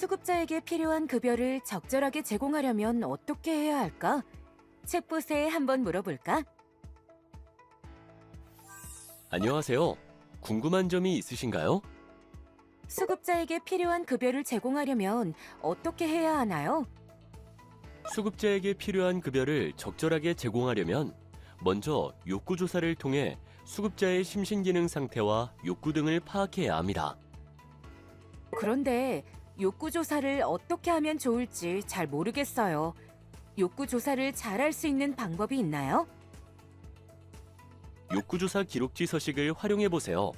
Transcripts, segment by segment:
수급자에게 필요한 급여를 적절하게 제공하려면 어떻게 해야 할까? 책보세에 한번 물어볼까? 안녕하세요. 궁금한 점이 있으신가요? 수급자에게 필요한 급여를 제공하려면 어떻게 해야 하나요? 수급자에게 필요한 급여를 적절하게 제공하려면 먼저 욕구 조사를 통해 수급자의 심신기능 상태와 욕구 등을 파악해야 합니다. 그런데 욕구 조사를 어떻게 하면 좋을지 잘 모르겠어요. 욕구 조사를 잘 할 수 있는 방법이 있나요? 욕구 조사 기록지 서식을 활용해 보세요.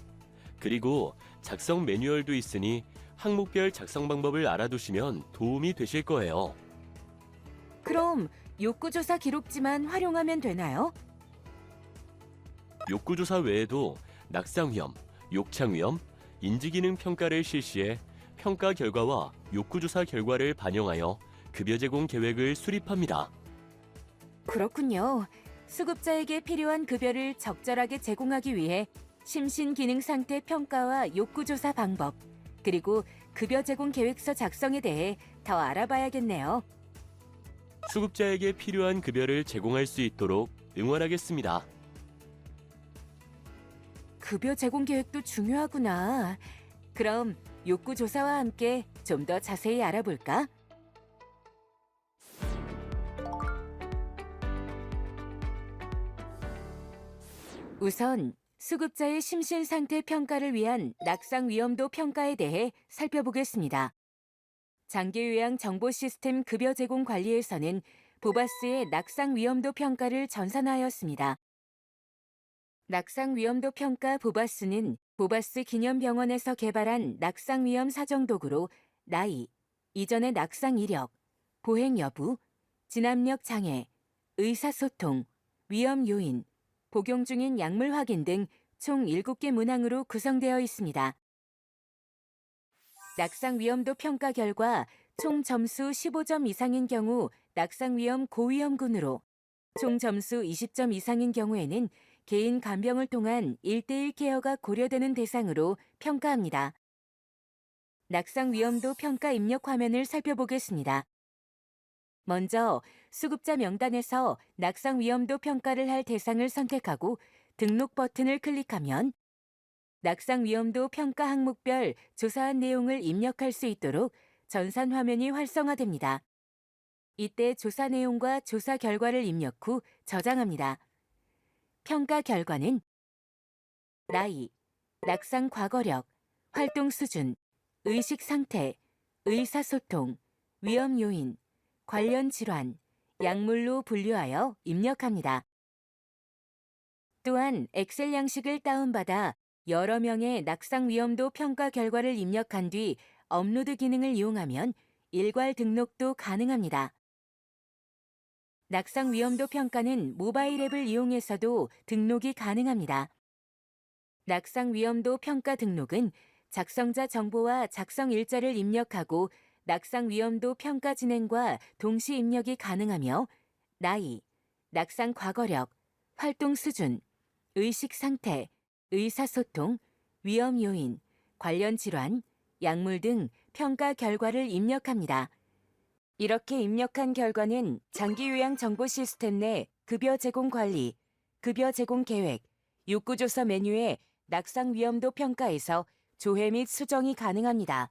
그리고 작성 매뉴얼도 있으니 항목별 작성 방법을 알아두시면 도움이 되실 거예요. 그럼 욕구 조사 기록지만 활용하면 되나요? 욕구 조사 외에도 낙상 위험, 욕창 위험, 인지기능 평가를 실시해 평가 결과와 욕구 조사 결과를 반영하여 급여 제공 계획을 수립합니다. 그렇군요. 수급자에게 필요한 급여를 적절하게 제공하기 위해 심신 기능 상태 평가와 욕구 조사 방법, 그리고 급여 제공 계획서 작성에 대해 더 알아봐야겠네요. 수급자에게 필요한 급여를 제공할 수 있도록 응원하겠습니다. 급여 제공 계획도 중요하구나. 그럼 욕구 조사와 함께 좀 더 자세히 알아볼까? 우선 수급자의 심신 상태 평가를 위한 낙상 위험도 평가에 대해 살펴보겠습니다. 장기 요양 정보 시스템 급여 제공 관리에서는 보바스의 낙상 위험도 평가를 전산하였습니다. 낙상 위험도 평가 보바스는 보바스 기념병원에서 개발한 낙상 위험 사정 도구로 나이, 이전의 낙상 이력, 보행 여부, 진압력 장애, 의사소통, 위험 요인, 복용 중인 약물 확인 등 총 7개 문항으로 구성되어 있습니다. 낙상 위험도 평가 결과 총 점수 15점 이상인 경우 낙상 위험 고위험군으로 총 점수 20점 이상인 경우에는 개인 간병을 통한 1대1 케어가 고려되는 대상으로 평가합니다. 낙상 위험도 평가 입력 화면을 살펴보겠습니다. 먼저 수급자 명단에서 낙상 위험도 평가를 할 대상을 선택하고 등록 버튼을 클릭하면 낙상 위험도 평가 항목별 조사한 내용을 입력할 수 있도록 전산 화면이 활성화됩니다. 이때 조사 내용과 조사 결과를 입력 후 저장합니다. 평가 결과는 나이, 낙상 과거력, 활동 수준, 의식 상태, 의사소통, 위험 요인, 관련 질환, 약물로 분류하여 입력합니다. 또한 엑셀 양식을 다운받아 여러 명의 낙상 위험도 평가 결과를 입력한 뒤 업로드 기능을 이용하면 일괄 등록도 가능합니다. 낙상 위험도 평가는 모바일 앱을 이용해서도 등록이 가능합니다. 낙상 위험도 평가 등록은 작성자 정보와 작성 일자를 입력하고 낙상 위험도 평가 진행과 동시 입력이 가능하며 나이, 낙상 과거력, 활동 수준, 의식 상태, 의사소통, 위험 요인, 관련 질환, 약물 등 평가 결과를 입력합니다. 이렇게 입력한 결과는 장기 요양 정보 시스템 내 급여 제공 관리, 급여 제공 계획, 욕구 조사 메뉴의 낙상 위험도 평가에서 조회 및 수정이 가능합니다.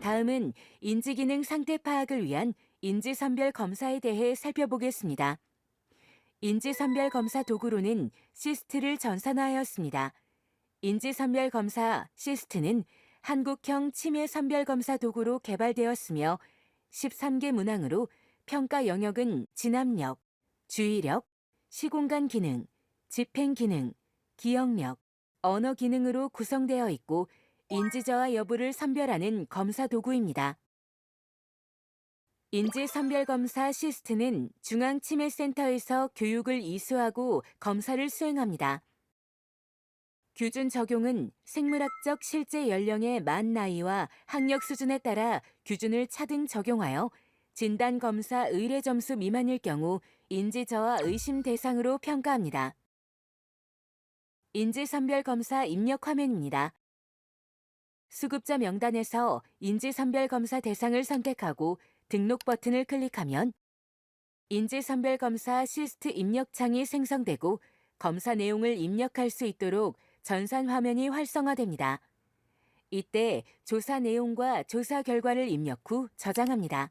다음은 인지기능 상태 파악을 위한 인지선별 검사에 대해 살펴보겠습니다. 인지선별 검사 도구로는 시스트를 전산하였습니다. 인지선별 검사 시스트는 한국형 치매 선별 검사 도구로 개발되었으며 13개 문항으로 평가 영역은 진압력, 주의력, 시공간 기능, 집행 기능, 기억력, 언어 기능으로 구성되어 있고 인지저하 여부를 선별하는 검사 도구입니다. 인지선별검사 시스트는 중앙치매센터에서 교육을 이수하고 검사를 수행합니다. 규준 적용은 생물학적 실제 연령의 만 나이와 학력 수준에 따라 규준을 차등 적용하여 진단 검사 의뢰 점수 미만일 경우 인지 저하 의심 대상으로 평가합니다. 인지 선별 검사 입력 화면입니다. 수급자 명단에서 인지 선별 검사 대상을 선택하고 등록 버튼을 클릭하면 인지 선별 검사 시스트 입력창이 생성되고 검사 내용을 입력할 수 있도록 전산 화면이 활성화됩니다. 이때 조사 내용과 조사 결과를 입력 후 저장합니다.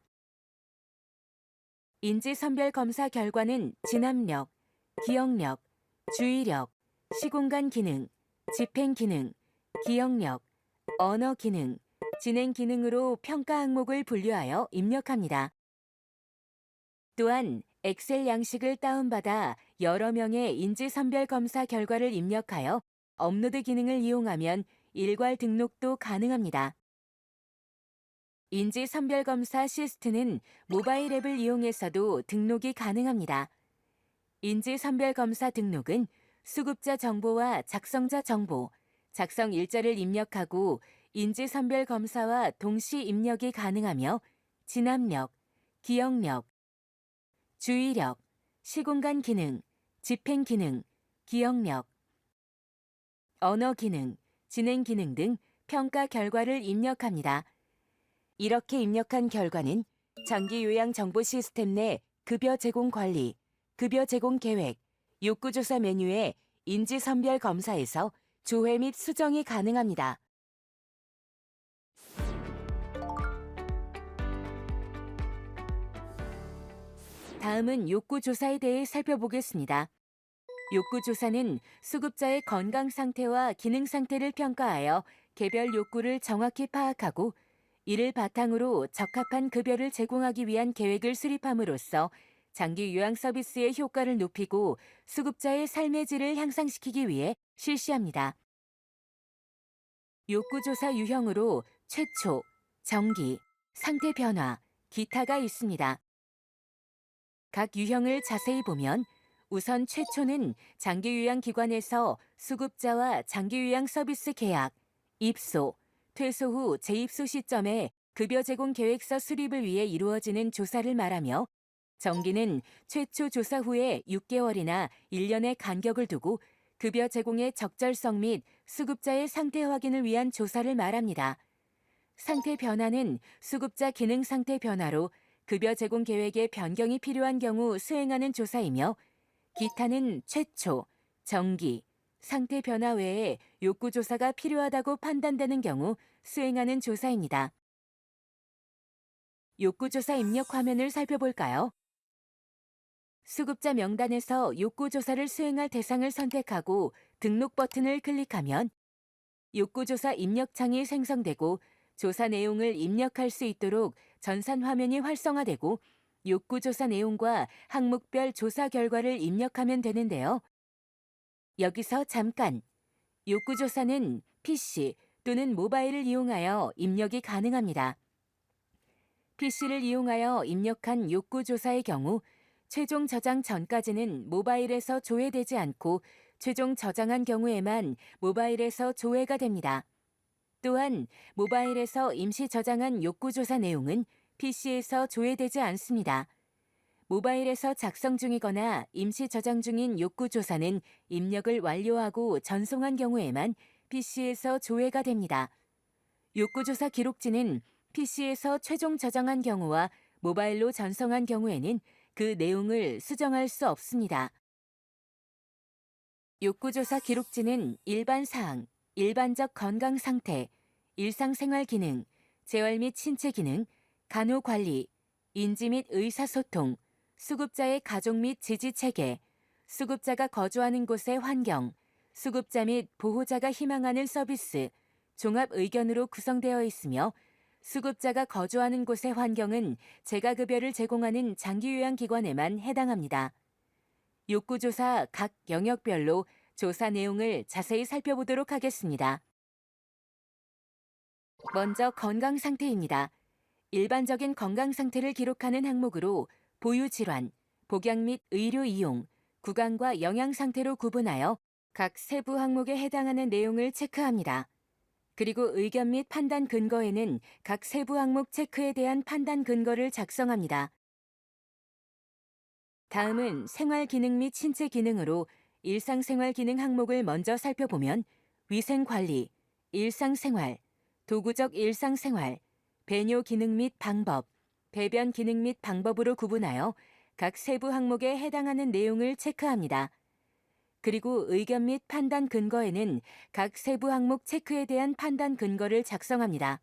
인지선별 검사 결과는 진압력, 기억력, 주의력, 시공간 기능, 집행 기능, 기억력, 언어 기능, 진행 기능으로 평가 항목을 분류하여 입력합니다. 또한 엑셀 양식을 다운받아 여러 명의 인지선별 검사 결과를 입력하여 업로드 기능을 이용하면 일괄 등록도 가능합니다. 인지 선별 검사 시스트는 모바일 앱을 이용해서도 등록이 가능합니다. 인지 선별 검사 등록은 수급자 정보와 작성자 정보, 작성 일자를 입력하고 인지 선별 검사와 동시 입력이 가능하며 진압력, 기억력, 주의력, 시공간 기능, 집행 기능, 기억력, 언어 기능, 진행 기능 등 평가 결과를 입력합니다. 이렇게 입력한 결과는 장기 요양 정보 시스템 내 급여 제공 관리, 급여 제공 계획, 욕구조사 메뉴에 인지 선별 검사에서 조회 및 수정이 가능합니다. 다음은 욕구조사에 대해 살펴보겠습니다. 욕구 조사는 수급자의 건강 상태와 기능 상태를 평가하여 개별 욕구를 정확히 파악하고 이를 바탕으로 적합한 급여를 제공하기 위한 계획을 수립함으로써 장기 요양 서비스의 효과를 높이고 수급자의 삶의 질을 향상시키기 위해 실시합니다. 욕구조사 유형으로 최초, 정기, 상태 변화, 기타가 있습니다. 각 유형을 자세히 보면 우선 최초는 장기요양기관에서 수급자와 장기요양 서비스 계약, 입소, 퇴소 후 재입소 시점에 급여 제공 계획서 수립을 위해 이루어지는 조사를 말하며 정기는 최초 조사 후에 6개월이나 1년의 간격을 두고 급여 제공의 적절성 및 수급자의 상태 확인을 위한 조사를 말합니다. 상태 변화는 수급자 기능 상태 변화로 급여 제공 계획의 변경이 필요한 경우 수행하는 조사이며 기타는 최초, 정기, 상태 변화 외에 욕구 조사가 필요하다고 판단되는 경우 수행하는 조사입니다. 욕구 조사 입력 화면을 살펴볼까요? 수급자 명단에서 욕구 조사를 수행할 대상을 선택하고 등록 버튼을 클릭하면 욕구 조사 입력창이 생성되고 조사 내용을 입력할 수 있도록 전산 화면이 활성화되고 욕구 조사 내용과 항목별 조사 결과를 입력하면 되는데요. 여기서 잠깐 욕구 조사는 PC 또는 모바일을 이용하여 입력이 가능합니다. PC를 이용하여 입력한 욕구 조사의 경우 최종 저장 전까지는 모바일에서 조회되지 않고 최종 저장한 경우에만 모바일에서 조회가 됩니다. 또한 모바일에서 임시 저장한 욕구 조사 내용은 PC에서 조회되지 않습니다. 모바일에서 작성 중이거나 임시 저장 중인 욕구 조사는 입력을 완료하고 전송한 경우에만 PC에서 조회가 됩니다. 욕구 조사 기록지는 PC에서 최종 저장한 경우와 모바일로 전송한 경우에는 그 내용을 수정할 수 없습니다. 욕구조사 기록지는 일반 사항, 일반적 건강 상태, 일상생활 기능, 재활 및 신체 기능, 간호 관리, 인지 및 의사소통, 수급자의 가족 및 지지 체계, 수급자가 거주하는 곳의 환경, 수급자 및 보호자가 희망하는 서비스, 종합 의견으로 구성되어 있으며 수급자가 거주하는 곳의 환경은 재가급여를 제공하는 장기요양기관에만 해당합니다. 욕구조사 각 영역별로 조사 내용을 자세히 살펴보도록 하겠습니다. 먼저 건강 상태입니다. 일반적인 건강 상태를 기록하는 항목으로 보유 질환, 복약 및 의료 이용, 구강과 영양 상태로 구분하여 각 세부 항목에 해당하는 내용을 체크합니다. 그리고 의견 및 판단 근거에는 각 세부 항목 체크에 대한 판단 근거를 작성합니다. 다음은 생활 기능 및 신체 기능으로 일상생활 기능 항목을 먼저 살펴보면 위생 관리, 일상생활, 도구적 일상생활, 배뇨 기능 및 방법, 배변 기능 및 방법으로 구분하여 각 세부 항목에 해당하는 내용을 체크합니다. 그리고 의견 및 판단 근거에는 각 세부 항목 체크에 대한 판단 근거를 작성합니다.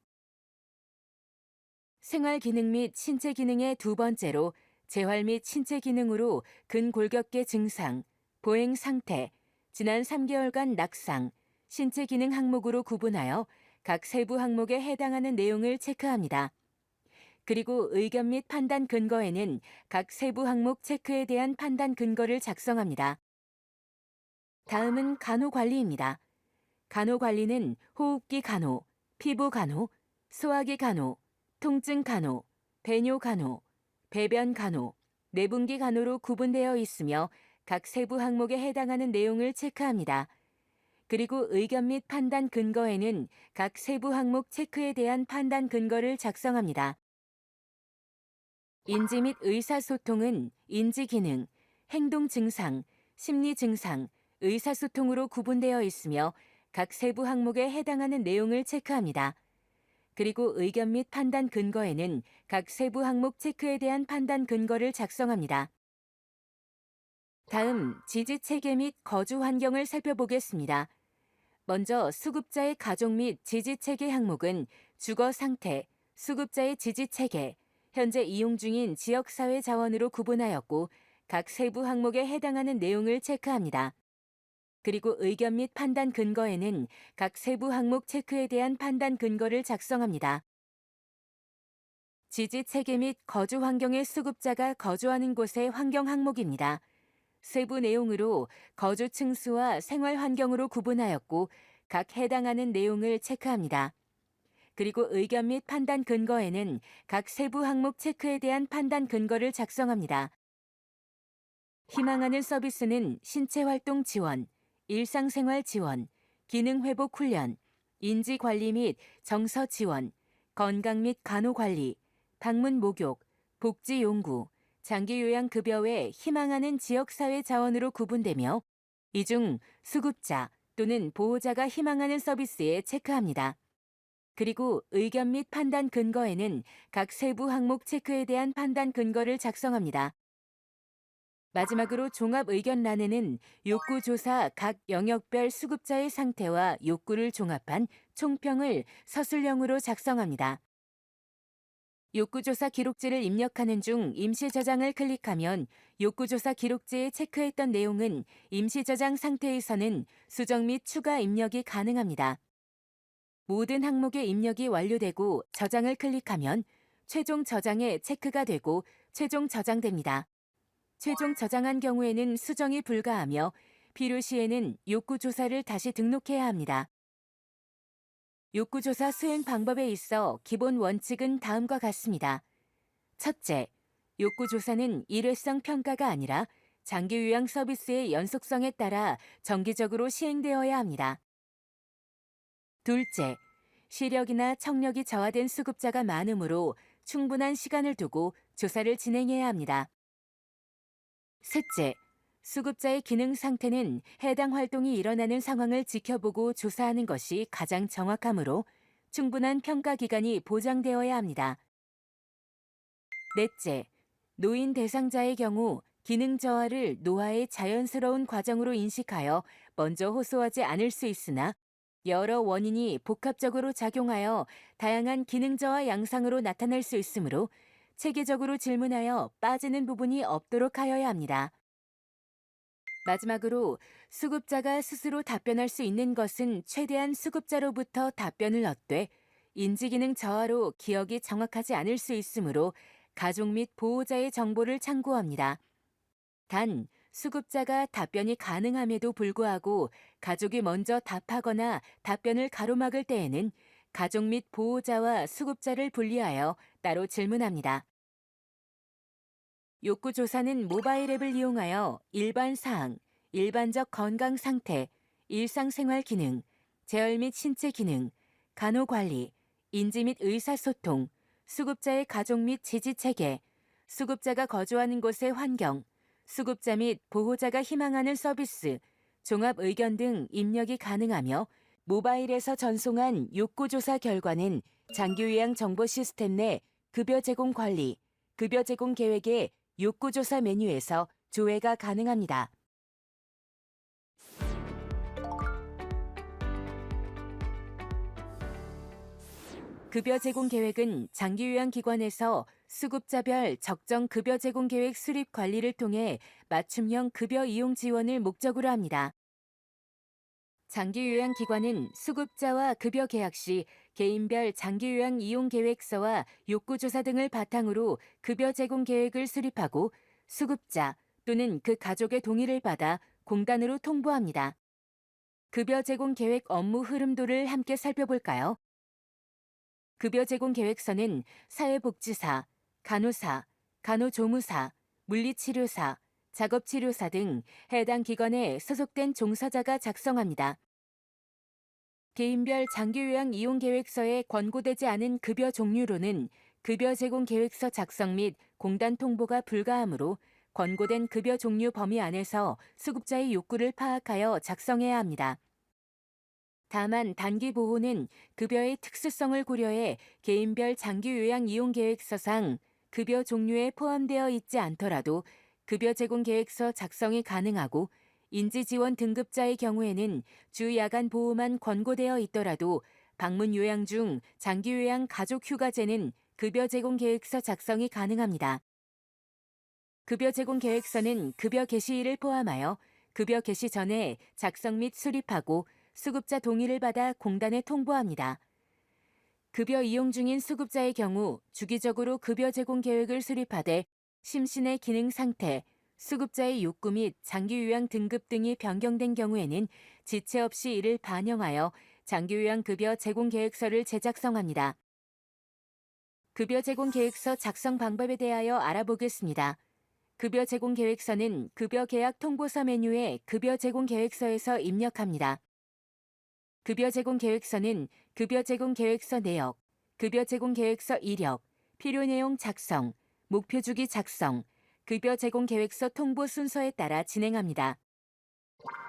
생활 기능 및 신체 기능의 두 번째로 재활 및 신체 기능으로 근골격계 증상, 보행 상태, 지난 3개월간 낙상, 신체 기능 항목으로 구분하여 각 세부 항목에 해당하는 내용을 체크합니다. 그리고 의견 및 판단 근거에는 각 세부 항목 체크에 대한 판단 근거를 작성합니다. 다음은 간호 관리입니다. 간호 관리는 호흡기 간호, 피부 간호, 소화기 간호, 통증 간호, 배뇨 간호, 배변 간호, 내분기 간호로 구분되어 있으며 각 세부 항목에 해당하는 내용을 체크합니다. 그리고 의견 및 판단 근거에는 각 세부 항목 체크에 대한 판단 근거를 작성합니다. 인지 및 의사소통은 인지 기능, 행동 증상, 심리 증상, 의사소통으로 구분되어 있으며 각 세부 항목에 해당하는 내용을 체크합니다. 그리고 의견 및 판단 근거에는 각 세부 항목 체크에 대한 판단 근거를 작성합니다. 다음 지지 체계 및 거주 환경을 살펴보겠습니다. 먼저 수급자의 가족 및 지지 체계 항목은 주거 상태, 수급자의 지지 체계, 현재 이용 중인 지역 사회 자원으로 구분하였고 각 세부 항목에 해당하는 내용을 체크합니다. 그리고 의견 및 판단 근거에는 각 세부 항목 체크에 대한 판단 근거를 작성합니다. 지지 체계 및 거주 환경의 수급자가 거주하는 곳의 환경 항목입니다. 세부 내용으로 거주 층수와 생활 환경으로 구분하였고 각 해당하는 내용을 체크합니다. 그리고 의견 및 판단 근거에는 각 세부 항목 체크에 대한 판단 근거를 작성합니다. 희망하는 서비스는 신체 활동 지원, 일상생활 지원, 기능 회복 훈련, 인지 관리 및 정서 지원, 건강 및 간호 관리, 방문 목욕, 복지 용구, 장기 요양 급여 외 희망하는 지역 사회 자원으로 구분되며 이 중 수급자 또는 보호자가 희망하는 서비스에 체크합니다. 그리고 의견 및 판단 근거에는 각 세부 항목 체크에 대한 판단 근거를 작성합니다. 마지막으로 종합 의견란에는 욕구 조사 각 영역별 수급자의 상태와 욕구를 종합한 총평을 서술형으로 작성합니다. 욕구조사 기록지를 입력하는 중 임시 저장을 클릭하면 욕구조사 기록지에 체크했던 내용은 임시 저장 상태에서는 수정 및 추가 입력이 가능합니다. 모든 항목의 입력이 완료되고 저장을 클릭하면 최종 저장에 체크가 되고 최종 저장됩니다. 최종 저장한 경우에는 수정이 불가하며 필요시에는 욕구 조사를 다시 등록해야 합니다. 욕구조사 수행 방법에 있어 기본 원칙은 다음과 같습니다. 첫째, 욕구조사는 일회성 평가가 아니라 장기 요양 서비스의 연속성에 따라 정기적으로 시행되어야 합니다. 둘째, 시력이나 청력이 저하된 수급자가 많으므로 충분한 시간을 두고 조사를 진행해야 합니다. 셋째, 수급자의 기능 상태는 해당 활동이 일어나는 상황을 지켜보고 조사하는 것이 가장 정확하므로 충분한 평가 기간이 보장되어야 합니다. 넷째, 노인 대상자의 경우 기능 저하를 노화의 자연스러운 과정으로 인식하여 먼저 호소하지 않을 수 있으나 여러 원인이 복합적으로 작용하여 다양한 기능 저하 양상으로 나타날 수 있으므로 체계적으로 질문하여 빠지는 부분이 없도록 하여야 합니다. 마지막으로 수급자가 스스로 답변할 수 있는 것은 최대한 수급자로부터 답변을 얻되 인지기능 저하로 기억이 정확하지 않을 수 있으므로 가족 및 보호자의 정보를 참고합니다. 단, 수급자가 답변이 가능함에도 불구하고 가족이 먼저 답하거나 답변을 가로막을 때에는 가족 및 보호자와 수급자를 분리하여 따로 질문합니다. 욕구 조사는 모바일 앱을 이용하여 일반 사항, 일반적 건강 상태, 일상생활 기능, 재활 및 신체 기능, 간호 관리, 인지 및 의사소통, 수급자의 가족 및 지지 체계, 수급자가 거주하는 곳의 환경, 수급자 및 보호자가 희망하는 서비스, 종합 의견 등 입력이 가능하며 모바일에서 전송한 욕구조사 결과는 장기요양 정보 시스템 내 급여 제공 관리, 급여 제공 계획의 욕구조사 메뉴에서 조회가 가능합니다. 급여 제공 계획은 장기 요양 기관에서 수급자별 적정 급여 제공 계획 수립 관리를 통해 맞춤형 급여 이용 지원을 목적으로 합니다. 장기 요양 기관은 수급자와 급여 계약 시 개인별 장기 요양 이용 계획서와 욕구 조사 등을 바탕으로 급여 제공 계획을 수립하고 수급자 또는 그 가족의 동의를 받아 공단으로 통보합니다. 급여 제공 계획 업무 흐름도를 함께 살펴볼까요? 급여 제공 계획서는 사회복지사, 간호사, 간호조무사, 물리치료사, 작업치료사 등 해당 기관에 소속된 종사자가 작성합니다. 개인별 장기요양 이용 계획서에 권고되지 않은 급여 종류로는 급여 제공 계획서 작성 및 공단 통보가 불가하므로 권고된 급여 종류 범위 안에서 수급자의 욕구를 파악하여 작성해야 합니다. 다만 단기 보호는 급여의 특수성을 고려해 개인별 장기 요양 이용 계획서상 급여 종류에 포함되어 있지 않더라도 급여 제공 계획서 작성이 가능하고 인지 지원 등급자의 경우에는 주 야간 보호만 권고되어 있더라도 방문 요양 중 장기 요양 가족 휴가제는 급여 제공 계획서 작성이 가능합니다. 급여 제공 계획서는 급여 개시일을 포함하여 급여 개시 전에 작성 및 수립하고 수급자 동의를 받아 공단에 통보합니다. 급여 이용 중인 수급자의 경우 주기적으로 급여 제공 계획을 수립하되 심신의 기능 상태, 수급자의 욕구 및 장기 요양 등급 등이 변경된 경우에는 지체 없이 이를 반영하여 장기 요양 급여 제공 계획서를 재작성합니다. 급여 제공 계획서 작성 방법에 대하여 알아보겠습니다. 급여 제공 계획서는 급여 계약 통보서 메뉴의 급여 제공 계획서에서 입력합니다. 급여 제공 계획서는 급여 제공 계획서 내역, 급여 제공 계획서 이력, 필요 내용 작성, 목표 주기 작성, 급여 제공 계획서 통보 순서에 따라 진행합니다.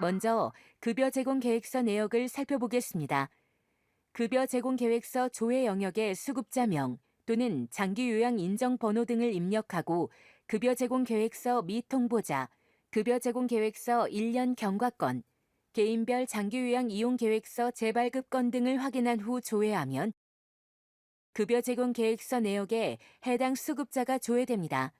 먼저 급여 제공 계획서 내역을 살펴보겠습니다. 급여 제공 계획서 조회 영역의 수급자명 또는 장기 요양 인정 번호 등을 입력하고 급여 제공 계획서 미 통보자, 급여 제공 계획서 1년 경과권, 개인별 장기 요양 이용 계획서 재발급 건 등을 확인한 후 조회하면 급여 제공 계획서 내역에 해당 수급자가 조회됩니다.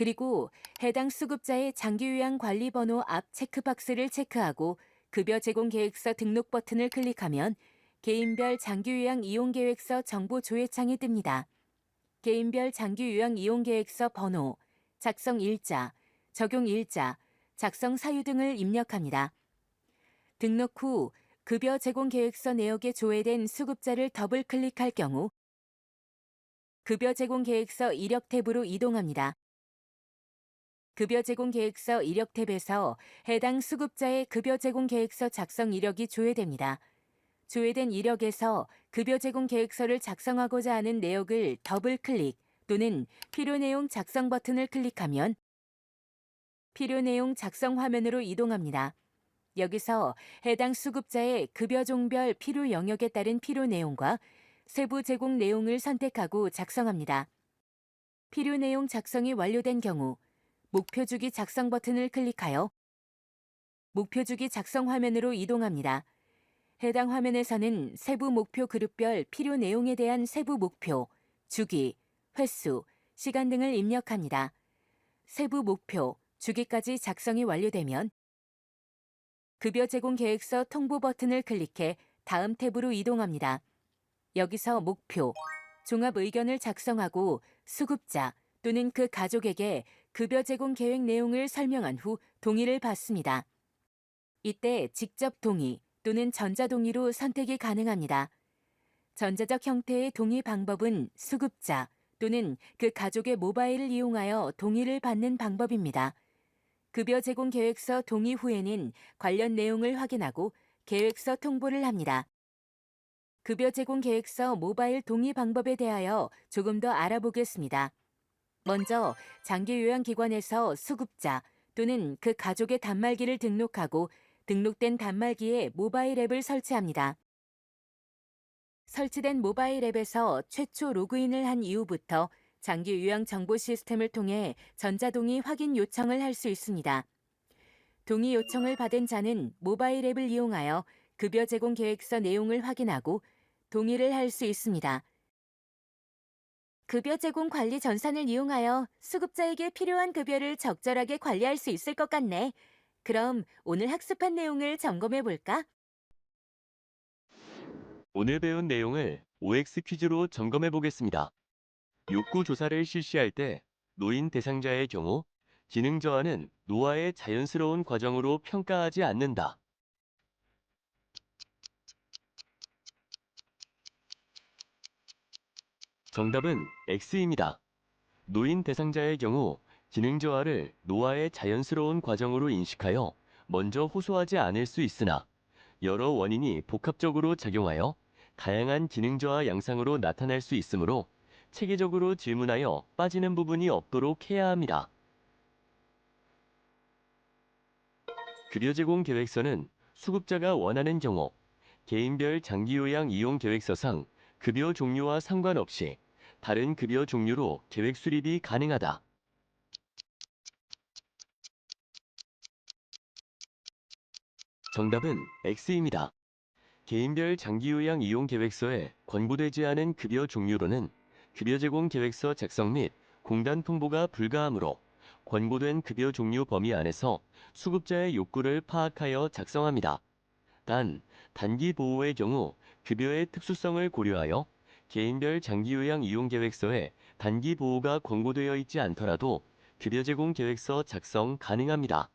그리고 해당 수급자의 장기 요양 관리 번호 앞 체크박스를 체크하고 급여 제공 계획서 등록 버튼을 클릭하면 개인별 장기 요양 이용 계획서 정보 조회 창이 뜹니다. 개인별 장기 요양 이용 계획서 번호, 작성 일자, 적용 일자, 작성 사유 등을 입력합니다. 등록 후 급여 제공 계획서 내역에 조회된 수급자를 더블 클릭할 경우 급여 제공 계획서 이력 탭으로 이동합니다. 급여 제공 계획서 이력 탭에서 해당 수급자의 급여 제공 계획서 작성 이력이 조회됩니다. 조회된 이력에서 급여 제공 계획서를 작성하고자 하는 내역을 더블 클릭 또는 필요 내용 작성 버튼을 클릭하면 필요 내용 작성 화면으로 이동합니다. 여기서 해당 수급자의 급여 종별 필요 영역에 따른 필요 내용과 세부 제공 내용을 선택하고 작성합니다. 필요 내용 작성이 완료된 경우 목표 주기 작성 버튼을 클릭하여 목표 주기 작성 화면으로 이동합니다. 해당 화면에서는 세부 목표 그룹별 필요 내용에 대한 세부 목표, 주기, 횟수, 시간 등을 입력합니다. 세부 목표, 주기까지 작성이 완료되면 급여 제공 계획서 통보 버튼을 클릭해 다음 탭으로 이동합니다. 여기서 목표, 종합 의견을 작성하고 수급자 또는 그 가족에게 급여 제공 계획 내용을 설명한 후 동의를 받습니다. 이때 직접 동의 또는 전자동의로 선택이 가능합니다. 전자적 형태의 동의 방법은 수급자 또는 그 가족의 모바일을 이용하여 동의를 받는 방법입니다. 급여 제공 계획서 동의 후에는 관련 내용을 확인하고 계획서 통보를 합니다. 급여 제공 계획서 모바일 동의 방법에 대하여 조금 더 알아보겠습니다. 먼저 장기 요양 기관에서 수급자 또는 그 가족의 단말기를 등록하고 등록된 단말기에 모바일 앱을 설치합니다. 설치된 모바일 앱에서 최초 로그인을 한 이후부터 장기 요양 정보 시스템을 통해 전자동의 확인 요청을 할 수 있습니다. 동의 요청을 받은 자는 모바일 앱을 이용하여 급여 제공 계획서 내용을 확인하고 동의를 할 수 있습니다. 급여 제공 관리 전산을 이용하여 수급자에게 필요한 급여를 적절하게 관리할 수 있을 것 같네. 그럼 오늘 학습한 내용을 점검해 볼까? 오늘 배운 내용을 OX 퀴즈로 점검해 보겠습니다. 욕구 조사를 실시할 때 노인 대상자의 경우 기능 저하는 노화의 자연스러운 과정으로 평가하지 않는다. 정답은 X입니다. 노인 대상자의 경우 기능 저하를 노화의 자연스러운 과정으로 인식하여 먼저 호소하지 않을 수 있으나 여러 원인이 복합적으로 작용하여 다양한 기능 저하 양상으로 나타날 수 있으므로 체계적으로 질문하여 빠지는 부분이 없도록 해야 합니다. 급여 제공 계획서는 수급자가 원하는 경우 개인별 장기 요양 이용 계획서상 급여 종류와 상관없이 다른 급여 종류로 계획 수립이 가능하다. 정답은 X입니다. 개인별 장기 요양 이용 계획서에 권고되지 않은 급여 종류로는 급여 제공 계획서 작성 및 공단 통보가 불가하므로 권고된 급여 종류 범위 안에서 수급자의 욕구를 파악하여 작성합니다. 단, 단기 보호의 경우 급여의 특수성을 고려하여 개인별 장기 요양 이용 계획서에 단기 보호가 권고되어 있지 않더라도 급여 제공 계획서 작성 가능합니다.